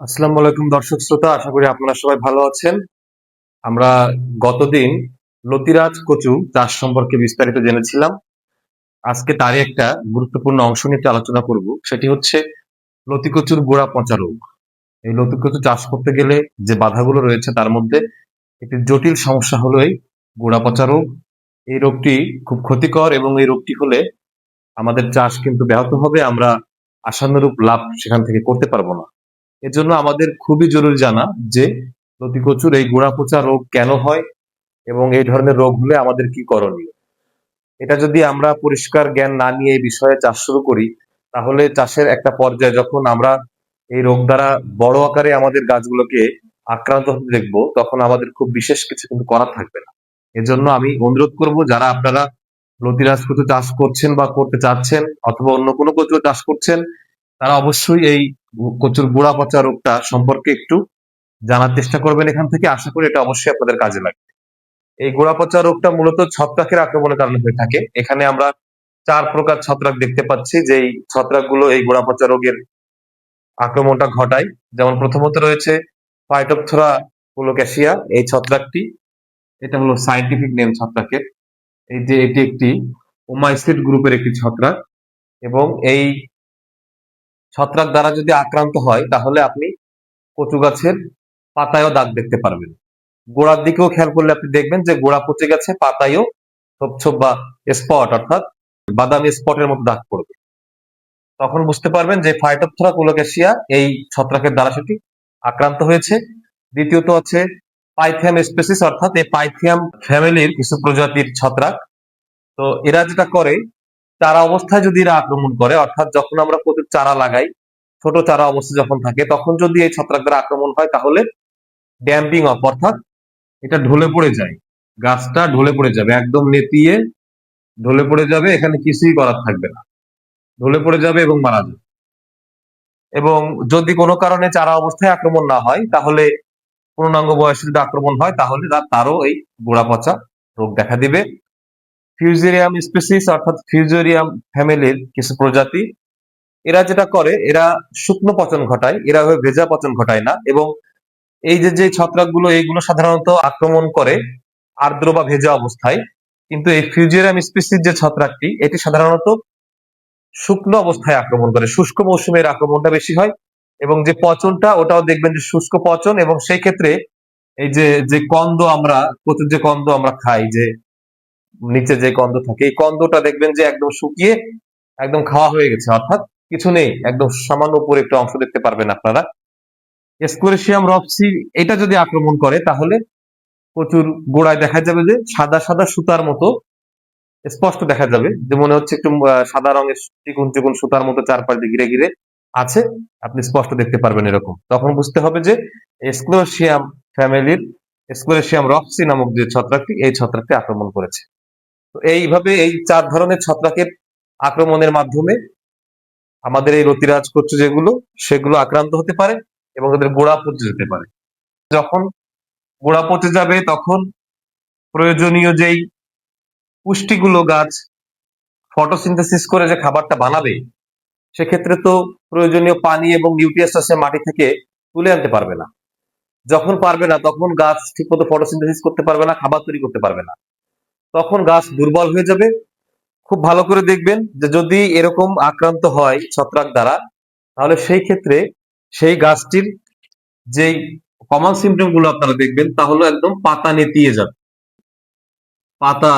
আসসালামু আলাইকুম দর্শক শ্রোতা, আশা করি আপনারা সবাই ভালো আছেন। আমরা গতদিন লতিরাজ কচু চাষ সম্পর্কে বিস্তারিত জেনেছিলাম। আজকে তারই একটা গুরুত্বপূর্ণ অংশ নিয়ে আলোচনা করব। সেটি হচ্ছে লতি কচুর গোড়া পচা রোগ। এই লতি কচু চাষ করতে গেলে যে বাধাগুলো রয়েছে তার মধ্যে একটি জটিল সমস্যা হলো এই গোড়া পচা রোগ। এই রোগটি খুব ক্ষতিকর এবং এই রোগটি হলে আমাদের চাষ কিন্তু ব্যাহত হবে। আমরা আশানুরূপ লাভ সেখান থেকে করতে পারব না। এজন্য আমাদের খুবই জরুরি জানা যে লতি কচুর এই গোড়া পচা রোগ কেন হয় এবং এই ধরনের রোগ হলে আমাদের কি করণীয়? এটা যদি আমরা পরিষ্কার জ্ঞান না নিয়ে এই বিষয়ে চাষ শুরু করি, তাহলে চাষের একটা পর্যায়ে যখন আমরা এই রোগ দ্বারা বড় আকারে আমাদের গাছগুলোকে আক্রান্ত হতে দেখব, তখন আমাদের খুব বিশেষ কিছু কিন্তু করার থাকবে না। এজন্য আমি অনুরোধ করব, যারা আপনারা লতিরাজ কচু চাষ করছেন বা করতে চাচ্ছেন অথবা অন্য কোনো কচু চাষ করছেন তারা অবশ্যই এই কচুর গোড়া পচা রোগটা সম্পর্কে একটু জানার চেষ্টা করবেন এখান থেকে। আশা করি এটা অবশ্যই আপনাদের কাজে লাগবে। এই গোড়া পচা রোগটা মূলত ছত্রাকের আক্রমণের কারণে হয়ে থাকে। এখানে আমরা চার প্রকার ছত্রাক দেখতে পাচ্ছি যে এই ছত্রাকগুলো এই গোড়া পচা রোগের আক্রমণটা ঘটায়। যেমন প্রথমত রয়েছে ফাইটোপথোরা কোলোক্যাসিয়া এই ছত্রাকটি। এটা হলো সাইন্টিফিক নেম ছত্রাকের। এই যে এটি একটি ওমাইসিড গ্রুপের একটি ছত্রাক এবং এই ছত্রাক দ্বারা যদি আক্রান্ত হয়, তাহলে আপনি কচু গাছের পাতায়ও দাগ দেখতে পারবেন। গোড়ার দিকেও খেয়াল করলে আপনি দেখবেন যে গোড়া পচে গেছে, পাতায়ও ছোপ ছোপ বা স্পট অর্থাৎ বাদামি স্পটের মতো দাগ পড়বে। তখন বুঝতে পারবেন যে ফাইটোপথরা কোলোক্যাসিয়া এই ছত্রাকের দ্বারা সেটি আক্রান্ত হয়েছে। দ্বিতীয়ত হচ্ছে পাইথিয়াম স্পেসিস অর্থাৎ এই পাইথিয়াম ফ্যামিলির কিছু প্রজাতির ছত্রাক। তো এরা যেটা করে চারা অবস্থায় যদি এরা আক্রমণ করে, অর্থাৎ যখন আমরা প্রচুর চারা লাগাই, ছোট চারা অবস্থা যখন থাকে, তখন যদি এই ছত্রাক দ্বারা আক্রমণ হয়, তাহলে ড্যাম্পিং অফ অর্থাৎ এটা ঢলে পড়ে যায়। গাছটা ঢলে পড়ে যাবে, একদম নেতিয়ে ঢলে পড়ে যাবে, এখানে কিছুই করার থাকবে না। ঢলে পড়ে যাবে এবং মারা যাবে। এবং যদি কোনো কারণে চারা অবস্থায় আক্রমণ না হয়, তাহলে পূর্ণাঙ্গ বয়সে যদি আক্রমণ হয়, তাহলে তারও এই গোড়া পচা রোগ দেখা দিবে। ফিউজেরিয়াম স্পেসিস অর্থাৎ ফিউজেরিয়াম ফ্যামিলির কিছু প্রজাতি, এরা যেটা করে, এরা শুকনো পচন ঘটায়, এরা ভেজা পচন ঘটায় না এবং এই যে যে ছত্রাকগুলো, এইগুলো সাধারণত আক্রমণ করে আর্দ্র বা ভেজা অবস্থায়। কিন্তু এই ফিউজেরিয়াম স্পিসিস যে ছত্রাকটি, এটি সাধারণত শুকনো অবস্থায় আক্রমণ করে। শুষ্ক মৌসুমে এর আক্রমণটা বেশি হয় এবং যে পচনটা, ওটাও দেখবেন যে শুষ্ক পচন এবং সেই ক্ষেত্রে এই যে যে কন্দ আমরা, প্রচুর যে কন্দ আমরা খাই, যে নিচে যে কন্দ থাকে, এই কন্দটা দেখবেন যে একদম শুকিয়ে একদম খাওয়া হয়ে গেছে, অর্থাৎ কিছু নেই, একদম সামান্য উপরে একটু অংশ দেখতে পারবেন আপনারা। এসকোরেশিয়াম রপসি এটা যদি আক্রমণ করে, তাহলে প্রচুর গোড়ায় দেখা যাবে যে সাদা সাদা সুতার মতো স্পষ্ট দেখা যাবে, যে মনে হচ্ছে একটু সাদা রঙের চিকুন চিকুন সুতার মতো চারপাশে ঘিরে ঘিরে আছে, আপনি স্পষ্ট দেখতে পারবেন এরকম। তখন বুঝতে হবে যে এসকোরেশিয়াম ফ্যামিলির স্কোরেশিয়াম রপসি নামক যে ছত্রাকটি, এই ছত্রাকটি আক্রমণ করেছে। এইভাবে এই চার ধরনের ছত্রাকের আক্রমণের মাধ্যমে আমাদের এই রতিরাজ কচু যেগুলো, সেগুলো আক্রান্ত হতে পারে এবং তাদের গোড়া পচে যেতে পারে। যখন গোড়া পচে যাবে, তখন প্রয়োজনীয় যেই পুষ্টিগুলো গাছ ফটোসিনথেসিস করে যে খাবারটা বানাবে, সেক্ষেত্রে তো প্রয়োজনীয় পানি এবং নিউট্রিয়েন্টস আছে মাটি থেকে তুলে আনতে পারবে না। যখন পারবে না, তখন গাছ ঠিকমতো ফটোসিনথেসিস করতে পারবে না, খাবার তৈরি করতে পারবে না। তখন গাছ দুর্বল হয়ে যাবে। খুব ভালো করে দেখবেন যে যদি এরকম আক্রান্ত হয় ছত্রাক দ্বারা, তাহলে সেই ক্ষেত্রে সেই গাছটির যেই কমন সিমটমগুলো আপনারা দেখবেন, তা হলো একদম পাতা নেতিয়ে যাবে। পাতা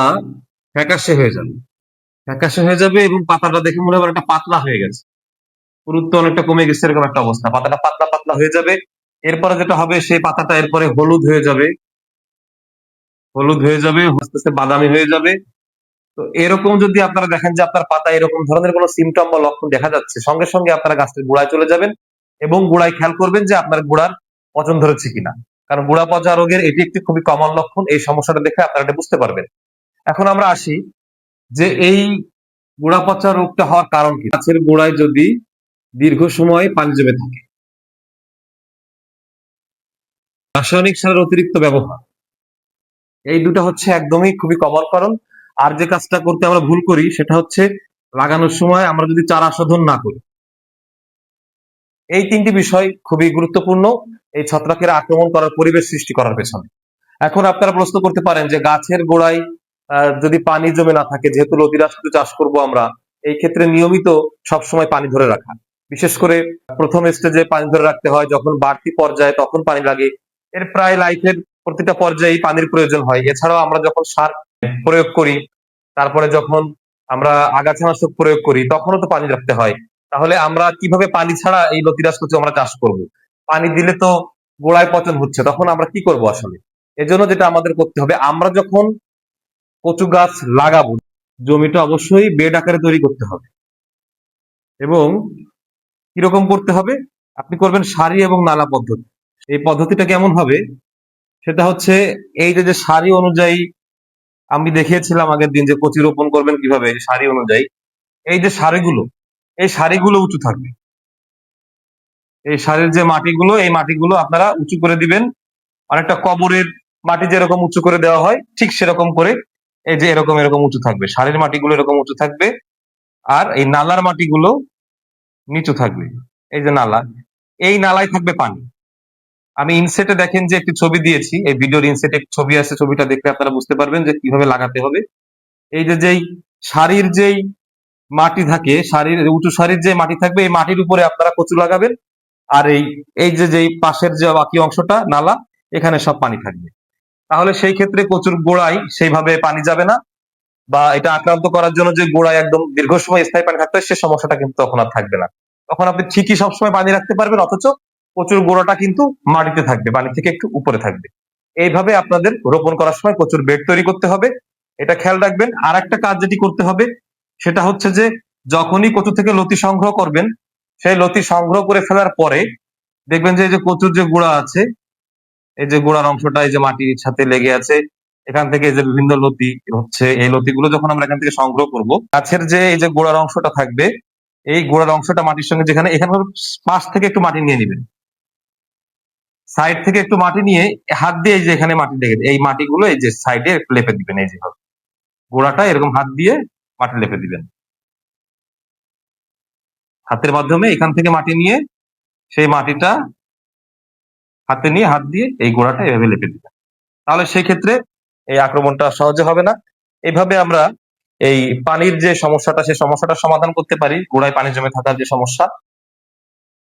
ফ্যাকাশে হয়ে যাবে। ফ্যাকাশে হয়ে যাবে এবং পাতাটা দেখে মনে হবে একটা পাতলা হয়ে গেছে। পুরুত্ব অনেকটা কমে গেছে, এরকম একটা অবস্থা। পাতাটা পাতলা পাতলা হয়ে যাবে। এরপরে যেটা হবে, সেই পাতাটা এরপরে হলুদ হয়ে যাবে। হলুদ হয়ে যাবে, আস্তে আস্তে বাদামি হয়ে যাবে। তো এরকম যদি আপনারা দেখেন যে আপনার পাতা এরকম ধরনের কোনো সিমটম বা লক্ষণ দেখা যাচ্ছে, সঙ্গে সঙ্গে আপনারা গাছটির গোড়ায় চলে যাবেন এবং গোড়ায় খেয়াল করবেন যে আপনার গোড়ার পচন ধরেছে কিনা। কারণ গোড়া পচা রোগের এটি একটি খুবই কমন লক্ষণ, এই সমস্যাটা দেখে আপনারা এটা বুঝতে পারবেন। এখন আমরা আসি যে এই গোড়া পচা রোগটা হওয়ার কারণ কি? গাছের গোড়ায় যদি দীর্ঘ সময় পানি জমে থাকে, রাসায়নিক সারের অতিরিক্ত ব্যবহার। এই দুটো হচ্ছে একদমই খুবই কমন কারণ। আর যে কাজটা করতে আমরা ভুল করি, সেটা হচ্ছে লাগানোর সময় আমরা যদি চারা শোধন না করি। এই তিনটি বিষয় খুবই গুরুত্বপূর্ণ, এই ছত্রাকের আক্রমণ করার পরিবেশ সৃষ্টি করার পেছনে। এখন আপনারা প্রশ্ন করতে পারেন যে গাছের গোড়ায় যদি পানি জমে না থাকে, যেহেতু লতিরাজ শুধু চাষ করব আমরা, এই ক্ষেত্রে নিয়মিত সবসময় পানি ধরে রাখা। বিশেষ করে প্রথম স্টেজে পানি ধরে রাখতে হয়, যখন বাড়তি পর্যায়ে তখন পানি লাগে। এর প্রায় লাইফের প্রতিটা পর্যায়ে পানির প্রয়োজন হয়। এছাড়াও আমরা যখন সার প্রয়োগ করি, তারপরে যখন আমরা আগাছানাশক প্রয়োগ করি, তখনও তো পানি রাখতে হয়। তাহলে আমরা কীভাবে পানি ছাড়া এই লতিরাজ কচু আমরা চাষ করব? পানি দিলে তো গোড়ায় পচন হচ্ছে, তখন আমরা কি করব আসলে? এজন্য যেটা আমাদের করতে হবে, আমরা যখন কচু গাছ লাগাবো, জমিটা অবশ্যই বেড আকারে তৈরি করতে হবে। এবং কীরকম করতে হবে? আপনি করবেন সারি এবং নালা পদ্ধতি। এই পদ্ধতিটা কেমন হবে? সেটা হচ্ছে এই যে সারি অনুযায়ী আমি দেখিয়েছিলাম আগের দিন যে কচি রোপণ করবেন কীভাবে সারি অনুযায়ী, এই যে সারিগুলো, এই সারিগুলো উঁচু থাকবে। এই সারির যে মাটিগুলো, এই মাটিগুলো আপনারা উঁচু করে দিবেন। অনেকটা কবরের মাটি যেরকম উঁচু করে দেওয়া হয়, ঠিক সেরকম করে এই যে এরকম এরকম উঁচু থাকবে। সারের মাটিগুলো এরকম উঁচু থাকবে আর এই নালার মাটিগুলো নিচু থাকবে। এই যে নালা, এই নালায় থাকবে পানি। আমি ইনসেটে দেখেন যে একটি ছবি দিয়েছি, এই ভিডিওর ইনসেটে ছবি আছে, ছবিটা দেখলে আপনারা বুঝতে পারবেন যে কীভাবে লাগাতে হবে। এই যে যেই সারির যেই মাটি থাকে সারির উঁচু সারির যে মাটি থাকবে, এই মাটির উপরে আপনারা কচু লাগাবেন। আর এই এই যে যেই পাশের যে বাকি অংশটা, নালা, এখানে সব পানি থাকবে। তাহলে সেই ক্ষেত্রে কচুর গোড়ায় সেইভাবে পানি যাবে না, বা এটা আক্রান্ত করার জন্য যে গোড়ায় একদম দীর্ঘ সময় স্থায়ী পানি থাকতে হয়, সে সমস্যাটা কিন্তু তখন আর থাকবে না। তখন আপনি ঠিকই সবসময় পানি রাখতে পারবেন, অথচ কচুর গোড়াটা কিন্তু মাটিতে থাকবে পানি থেকে একটু উপরে থাকবে। এইভাবে আপনাদের রোপণ করার সময় কচুর বেড তৈরি করতে হবে। এটা খেয়াল রাখবেন। আর একটা কাজ যেটি করতে হবে, সেটা হচ্ছে যে যখনই কচু থেকে লতি সংগ্রহ করবেন, সেই লতি সংগ্রহ করে ফেলার পরে দেখবেন যে এই যে কচুর যে গুঁড়া আছে, এই যে গোড়ার অংশটা, এই যে মাটির সাথে লেগে আছে, এখান থেকে যে বিভিন্ন লতি হচ্ছে, এই লতিগুলো যখন আমরা এখান থেকে সংগ্রহ করব, গাছের যে এই যে গোড়ার অংশটা থাকবে, এই গোড়ার অংশটা মাটির সঙ্গে যেখানে, এখানে পাশ থেকে একটু মাটি নিয়ে নেবেন। সাইড থেকে একটু মাটি নিয়ে হাত দিয়ে এই যে এখানে মাটি লেগে এই মাটিগুলো এই যে সাইডে লেপে দিবেন এই যে গোড়াটা এরকম হাত দিয়ে মাটি লেপে দিবেন। হাতের মাধ্যমে এখান থেকে মাটি নিয়ে সেই মাটিটা হাতে নিয়ে হাত দিয়ে এই গোড়াটা এভাবে লেপে দিবেন। তাহলে সেই ক্ষেত্রে এই আক্রমণটা সহজে হবে না। এইভাবে আমরা এই পানির যে সমস্যাটা সেই সমস্যাটা সমাধান করতে পারি। গোড়ায় পানি জমে থাকার যে সমস্যা।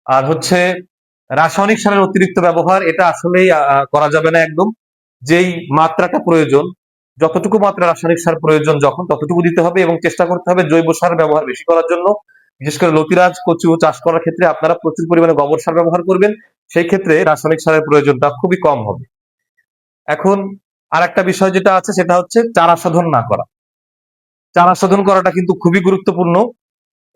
আর হচ্ছে রাসায়নিক সারের অতিরিক্ত ব্যবহার, এটা আসলেই করা যাবে না একদম। যেই মাত্রাটা প্রয়োজন, যতটুকু মাত্রা রাসায়নিক সার প্রয়োজন যখন, ততটুকু দিতে হবে এবং চেষ্টা করতে হবে জৈব সার ব্যবহার বেশি করার জন্য। বিশেষ করে লতিরাজ কচু চাষ করার ক্ষেত্রে আপনারা প্রচুর পরিমাণে গোবর সার ব্যবহার করবেন। সেই ক্ষেত্রে রাসায়নিক সারের প্রয়োজনটা খুবই কম হবে। এখন আর একটা বিষয় যেটা আছে, সেটা হচ্ছে চারা শোধন না করা। চারা শোধন করাটা কিন্তু খুবই গুরুত্বপূর্ণ।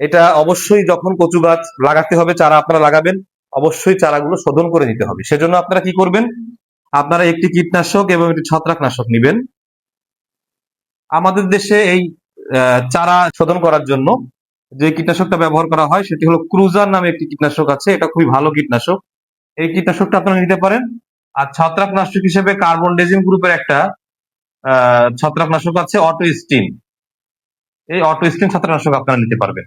এটা অবশ্যই যখন কচু গাছ লাগাতে হবে, চারা আপনারা লাগাবেন। অবশ্যই চারাগুলো শোধন করে নিতে হবে। সেজন্য আপনারা কি করবেন? আপনারা একটি কীটনাশক এবং একটি ছত্রাকনাশক নেবেন। আমাদের দেশে এই চারা শোধন করার জন্য যে কীটনাশকটা ব্যবহার করা হয় সেটি হলো ক্রুজার নামে একটি কীটনাশক আছে। এটা খুবই ভালো কীটনাশক। এই কীটনাশকটা আপনারা নিতে পারেন। আর ছত্রাকনাশক হিসেবে কার্বন ডেজিম গ্রুপের একটা ছত্রাকনাশক আছে অটো স্টিন এই অটো স্টিন ছত্রাকনাশক আপনারা নিতে পারবেন।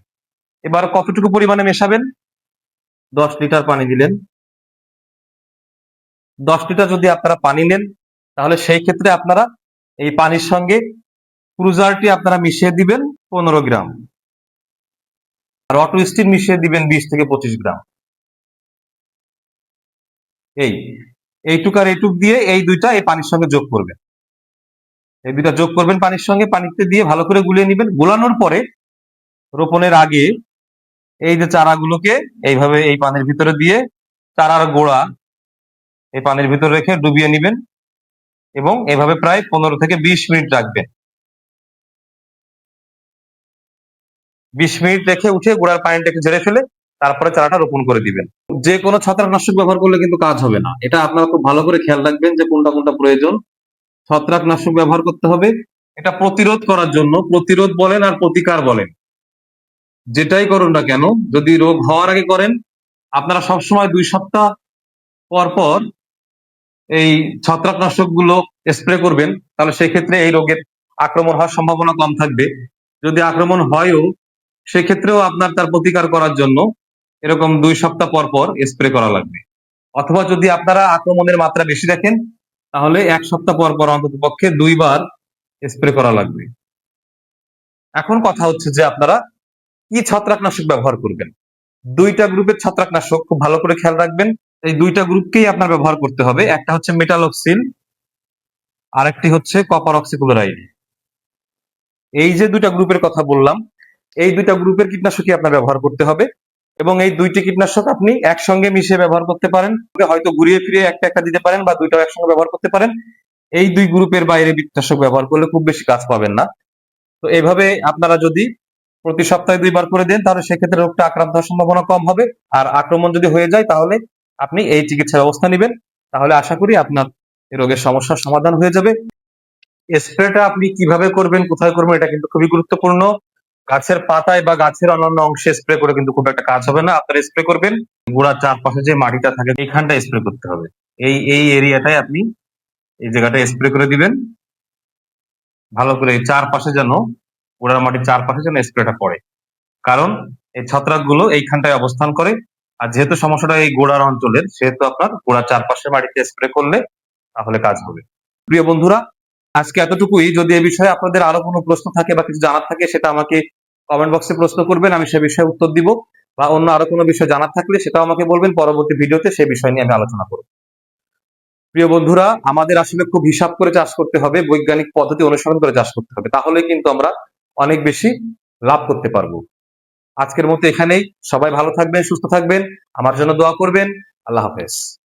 এবার কতটুকু পরিমাণে মেশাবেন? দশ লিটার পানি দিলেন। দশ লিটার যদি আপনারা পানি নেন, তাহলে সেই ক্ষেত্রে আপনারা এই পানির সঙ্গে ক্রুজারটি আপনারা মিশিয়ে দিবেন পনেরো গ্রাম। আর অটো স্টিন মিশিয়ে দিবেন বিশ থেকে পঁচিশ গ্রাম। এই, এইটুক আর এইটুক দিয়ে এই দুইটা এই পানির সঙ্গে যোগ করবেন। এই দুইটা যোগ করবেন পানির সঙ্গে, পানিতে দিয়ে ভালো করে গুলিয়ে নেবেন। গোলানোর পরে রোপণের আগে এই যে চারাগুলোকে এইভাবে এই পানির ভিতরে দিয়ে চারার গোড়া এই পানির ভিতরে রেখে ডুবিয়ে নেবেন এবং এভাবে প্রায় পনেরো থেকে বিশ মিনিট রাখবেন। বিশ মিনিট রেখে উঠে গোড়ার পানিটাকে ঝেড়ে ফেলে তারপরে চারাটা রোপণ করে দিবেন। যে কোনো ছত্রাকনাশক ব্যবহার করলে কিন্তু কাজ হবে না। এটা আপনারা খুব ভালো করে খেয়াল রাখবেন যে কোনটা কোনটা প্রয়োজন। ছত্রাকনাশক ব্যবহার করতে হবে। এটা প্রতিরোধ করার জন্য প্রতিরোধ বলেন আর প্রতিকার বলেন। যেটাই করুন না কেন, যদি রোগ হওয়ার আগে করেন, আপনারা সবসময় দুই সপ্তাহ পর পর এই ছত্রাকনাশকগুলো স্প্রে করবেন, তাহলে সেক্ষেত্রে এই রোগের আক্রমণ হওয়ার সম্ভাবনা কম থাকবে। যদি আক্রমণ হয়ও, সেক্ষেত্রেও আপনার তার প্রতিকার করার জন্য এরকম দুই সপ্তাহ পর পর স্প্রে করা লাগবে। অথবা যদি আপনারা আক্রমণের মাত্রা বেশি দেখেন, তাহলে এক সপ্তাহ পর পর অন্তত পক্ষে দুইবার স্প্রে করা লাগবে। এখন কথা হচ্ছে যে আপনারা কি ছত্রাকনাশক ব্যবহার করবেন? দুইটা গ্রুপের ছত্রাকনাশক খুব ভালো করে খেয়াল রাখবেন। এই দুইটা গ্রুপকেই আপনার ব্যবহার করতে হবে। একটা হচ্ছে মেটালক্সিল আরেকটি হচ্ছে কপার অক্সিক্লোরাইড এই যে দুইটা গ্রুপের কথা বললাম, এই দুইটা গ্রুপের কীটনাশকই আপনার ব্যবহার করতে হবে এবং এই দুইটি কীটনাশক আপনি একসঙ্গে মিশিয়ে ব্যবহার করতে পারেন। হয়তো ঘুরিয়ে ফিরিয়ে একটা একটা দিতে পারেন বা দুইটাও একসঙ্গে ব্যবহার করতে পারেন। এই দুই গ্রুপের বাইরে কীটনাশক ব্যবহার করলে খুব বেশি কাজ পাবেন না। তো এভাবে আপনারা যদি প্রতি সপ্তাহে দুইবার করে দেন, তাহলে সেক্ষেত্রে রোগটা আক্রান্ত হওয়ার সম্ভাবনা কম হবে। আর আক্রমণ যদি হয়ে যায়, তাহলে আপনি এই চিকিৎসা ব্যবস্থা নেবেন। তাহলে আশা করি আপনার রোগের সমস্যার সমাধান হয়ে যাবে। স্প্রেটা আপনি কীভাবে করবেন, কোথায় করবেন, এটা কিন্তু খুবই গুরুত্বপূর্ণ। গাছের পাতায় বা গাছের অন্যান্য অংশে স্প্রে করে কিন্তু খুব একটা কাজ হবে না। আপনারা স্প্রে করবেন, গোড়ার চারপাশে যে মাটিটা থাকে, এইখানটা স্প্রে করতে হবে। এই এই এরিয়াটায় আপনি এই জায়গাটা স্প্রে করে দিবেন। ভালো করে চারপাশে যেন গোড়ার মাটির চারপাশে যেন স্প্রেটা পড়ে কারণ এই ছত্রাকগুলো এইখানটায় অবস্থান করে, আর যেহেতু সমস্যাটা এই গোড়ার অঞ্চলের, সেহেতু আপনার গোড়ার চারপাশে মাটিতে স্প্রে করলে তাহলে কাজ হবে। প্রিয় বন্ধুরা, আজকে এতটুকুই। যদি এ বিষয়ে আপনাদের আরও কোনো প্রশ্ন থাকে বা কিছু জানার থাকে, সেটা আমাকে কমেন্ট বক্সে প্রশ্ন করবেন, আমি সে বিষয়ে উত্তর দিব। বা অন্য আরও কোনো বিষয় জানার থাকলে সেটাও আমাকে বলবেন, পরবর্তী ভিডিওতে সেই বিষয় নিয়ে আমি আলোচনা করব। প্রিয় বন্ধুরা, আমাদের আসলে খুব হিসাব করে চাষ করতে হবে, বৈজ্ঞানিক পদ্ধতি অনুসরণ করে চাষ করতে হবে। তাহলে কিন্তু আমরা অনেক বেশি লাভ করতে পারব। আজকের মতো এখানেই। সবাই ভালো থাকবেন, সুস্থ থাকবেন। আমার জন্য দোয়া করবেন। আল্লাহ হাফেজ।